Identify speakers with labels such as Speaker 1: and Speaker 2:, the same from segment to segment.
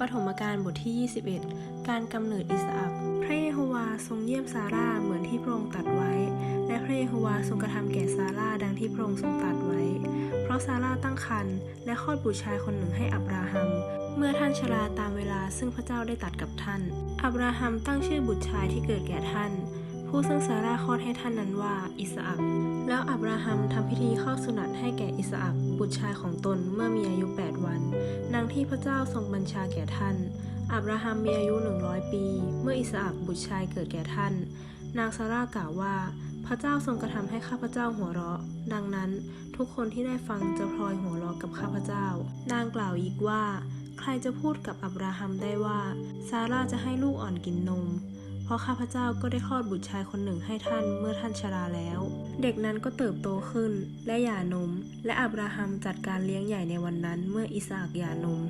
Speaker 1: ปฐมกาลบทที่ 21 การกำเนิดอิสอับพระเยโฮวาทรงเยี่ยมซาร่าเหมือนที่พระองค์ตัดไว้ และพระเยโฮวาทรงกระทำแก่ซาร่าดังที่พระองค์ทรงตัดไว้ เพราะซาร่าตั้งครรภ์และคลอดบุตรชายคนหนึ่งให้อับราฮัม เมื่อท่านชราตามเวลาซึ่งพระเจ้าได้ตัดกับท่าน อับราฮัมตั้งชื่อบุตรชายที่เกิดแก่ท่าน ผู้ซึ่งซาร่าคลอดให้ท่านนั้นว่าอิสอัคแล้วอับราฮัมทำพิธีเข้าสุนัตให้แก่อิสอัคบุตรชายของตนเมื่อมีอายุ 8 วันดังที่พระเจ้าทรงบัญชาแก่ท่าน อับราฮัมมีอายุ 100 ปี เมื่ออิสอัคบุตรชายเกิดแก่ท่าน นางซาร่ากล่าวว่า พระเจ้าทรงกระทำให้ข้าพเจ้าหัวเราะ ดังนั้นทุกคนที่ได้ฟังจะพลอยหัวเราะกับข้าพเจ้า นางกล่าวอีกว่า ใครจะพูดกับอับราฮัมได้ว่าซาร่าจะให้ลูกอ่อนกินนม เพราะข้าพเจ้าก็ได้คลอดบุตรชายคนหนึ่งให้ท่านเมื่อท่านชราแล้ว เด็กนั้นก็เติบโตขึ้นและหย่านม และอับราฮัมจัดการเลี้ยงใหญ่ในวันนั้นเมื่ออิสอัคหย่านม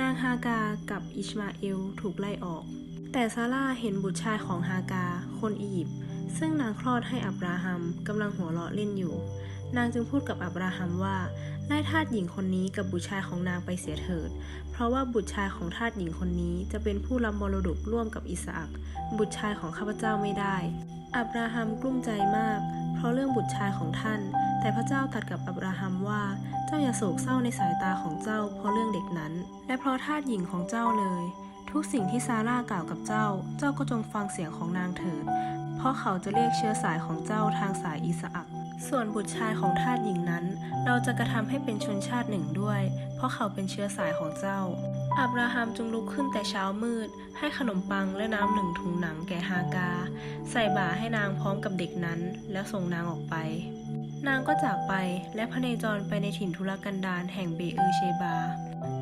Speaker 1: นางฮากากับอิชมาเอลถูกไล่ออก แต่ซาร่าเห็นบุตรชายของฮากา คนอียิปต์ซึ่งนางคลอดให้อับราฮัมกำลังหัวเราะเล่นอยู่ นางจึงพูดกับอับราฮัมว่าไล่ทาสหญิงคนนี้กับบุตรชายของนางไปเสียเถิด เพราะว่าบุตรชายของทาสหญิงคนนี้จะเป็นผู้รับมรดกร่วมกับอิสอัคบุตรชายของข้าพเจ้าไม่ได้ อับราฮัมกลุ้มใจมาก เพราะเรื่องบุตรชายของท่าน แต่พระเจ้าตัดกับอับราฮัมว่า เจ้าอย่าโศกเศร้าในสายตาของเจ้า เพราะเรื่องเด็กนั้น และเพราะทาสหญิงของเจ้าเลย ทุกสิ่งที่ซาร่ากล่าวกับเจ้า เจ้าก็จงฟังเสียงของนางเถิด เพราะเขาจะเรียกเชื้อสายของเจ้าทางสายอิสอัค ส่วนบุตรชายของทาสหญิงนั้น เราจะกระทำให้เป็นชนชาติหนึ่งด้วย เพราะเขาเป็นเชื้อสายของเจ้า อับราฮัมจึงลุกขึ้นแต่เช้ามืด ให้ขนมปังและน้ำหนึ่งถุงหนังแก่ฮากา ใส่บ่าให้นางพร้อมกับเด็กนั้น แล้วส่งนางออกไป นางก็จากไปและพระเนจรไปในถิ่นทุรกันดารแห่งเบเอเชบา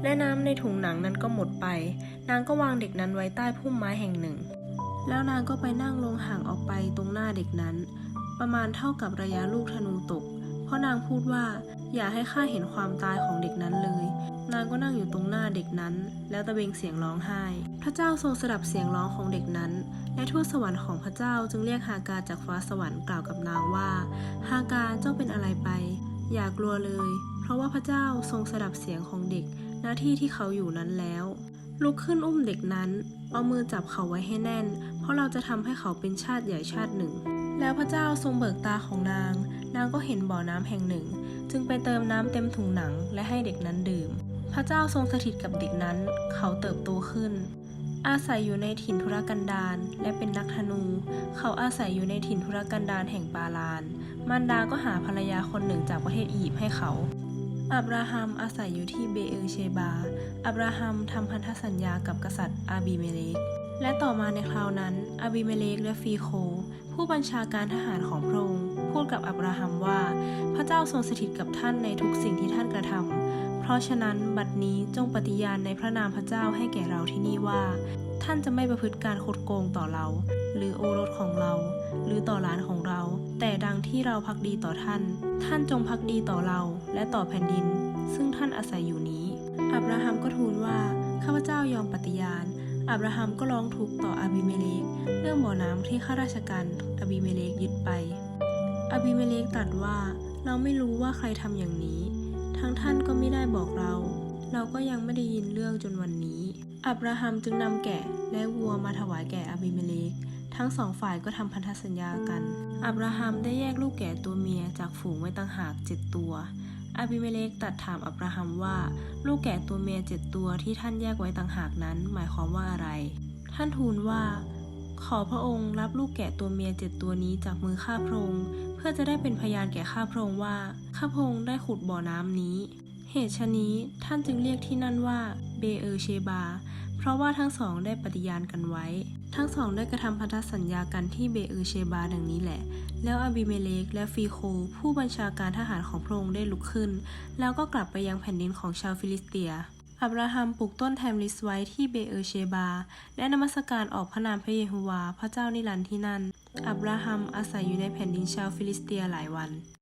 Speaker 1: และน้ำในถุงหนังนั้นก็หมดไป นางก็วางเด็กนั้นไว้ใต้พุ่มไม้แห่งหนึ่ง แล้วนางก็ไปนั่งลงห่างออกไปตรงหน้าเด็กนั้น ประมาณเท่ากับระยะลูกธนูตก เพราะนางพูดว่า อย่าให้ข้าเห็นความตายของเด็กนั้นเลย นางก็นั่งอยู่ตรงหน้าเด็กนั้น แล้วตะเบงเสียงร้องไห้ พระเจ้าทรงสดับเสียงร้องของเด็กนั้น และทูตสวรรค์ของพระเจ้าจึงเรียกฮากาจากฟ้าสวรรค์กล่าวกับนางว่าฮากาเจ้าเป็นอะไรไป อย่ากลัวเลย เพราะว่าพระเจ้าทรงสดับเสียงของเด็กหน้าที่ที่เขาอยู่นั้นแล้ว ลุกขึ้นอุ้มเด็กนั้น เอามือจับเขาไว้ให้แน่นเพราะเราจะทำให้เขาเป็นชาติใหญ่ชาติหนึ่ง แล้วพระเจ้าทรงเบิกตาของนาง นางก็เห็นบ่อน้ำแห่งหนึ่ง จึงไปเติมน้ำเต็มถุงหนังและให้เด็กนั้นดื่ม พระเจ้าทรงสถิตกับเด็กนั้น เขาเติบโตขึ้น อาศัยอยู่ในถิ่นทุรกันดารและเป็นนักธนู เขาอาศัยอยู่ในถิ่นทุรกันดารแห่งปาลาน มารดาก็หาภรรยาคนหนึ่งจากประเทศอียิปต์ให้เขาอับราฮัมอาศัยอยู่ที่เบเออเชบา อับราฮัมทำพันธสัญญากับกษัตริย์อาบีเมเลก และต่อมาในคราวนั้นอาบีเมเลกและฟีโค ผู้บัญชาการทหารของพระองค์พูดกับอับราฮัมว่า พระเจ้าทรงสถิตกับท่านในทุกสิ่งที่ท่านกระทำเพราะฉะนั้นบัดนี้จงปฏิญาณในพระนามพระเจ้าให้แก่เราที่นี่ว่า ท่านจะไม่ประพฤติการคดโกงต่อเรา หรือโอรสของเรา หรือต่อหลานของเรา แต่ดังที่เราพักดีต่อท่าน ท่านจงพักดีต่อเราและต่อแผ่นดิน ซึ่งท่านอาศัยอยู่นี้ อับราฮัมก็ทูลว่าข้าพเจ้ายอมปฏิญาณ อับราฮัมก็ร้องทุกข์ต่ออาบิเมเลกเรื่องบ่อน้ำที่ข้าราชการอาบิเมเลกยึดไปอาบิเมเลกตรัสว่าเราไม่รู้ว่าใครทำอย่างนี้ ทั้งท่านก็ไม่ได้บอกเรา เราก็ยังไม่ได้ยินเรื่องจนวันนี้ อับราฮัมจึงนำแกะและวัวมาถวายแก่อาบิเมเลกทั้งสองฝ่ายก็ทำพันธสัญญากัน อับราฮัมได้แยกลูกแกะตัวเมียจากฝูงไว้ต่างหากเจ็ดตัว อาบิเมเลกตัดถามอับราฮัมว่า ลูกแกะตัวเมียเจ็ดตัวที่ท่านแยกไว้ต่างหากนั้น หมายความว่าอะไร ท่านทูลว่า ขอพระองค์รับลูกแกะตัวเมียเจ็ดตัวนี้จากมือข้าพระองค์เพื่อจะได้เป็นพยานแก่ข้าพระองค์ว่าข้าพระองค์ได้ขุดบ่อน้ำนี้ เหตุชะนี้ท่านจึงเรียกที่นั่นว่าเบเออเชบา เพราะว่าทั้งสองได้ปฏิญาณกันไว้ ทั้งสองได้กระทำพันธสัญญากันที่เบเออเชบาดังนี้แหละ แล้วอบิเมเลกและฟีโค ผู้บัญชาการทหารของพระองค์ได้ลุกขึ้น แล้วก็กลับไปยังแผ่นดินของชาวฟิลิสเตียอับราฮัมปลูกต้นแทมริสไว้ที่เบเออเชบา และนมัสการออกพระนามพระเยโฮวา พระเจ้านิรันดร์ที่นั่น อับราฮัมอาศัยอยู่ในแผ่นดินชาวฟิลิสเตียหลายวัน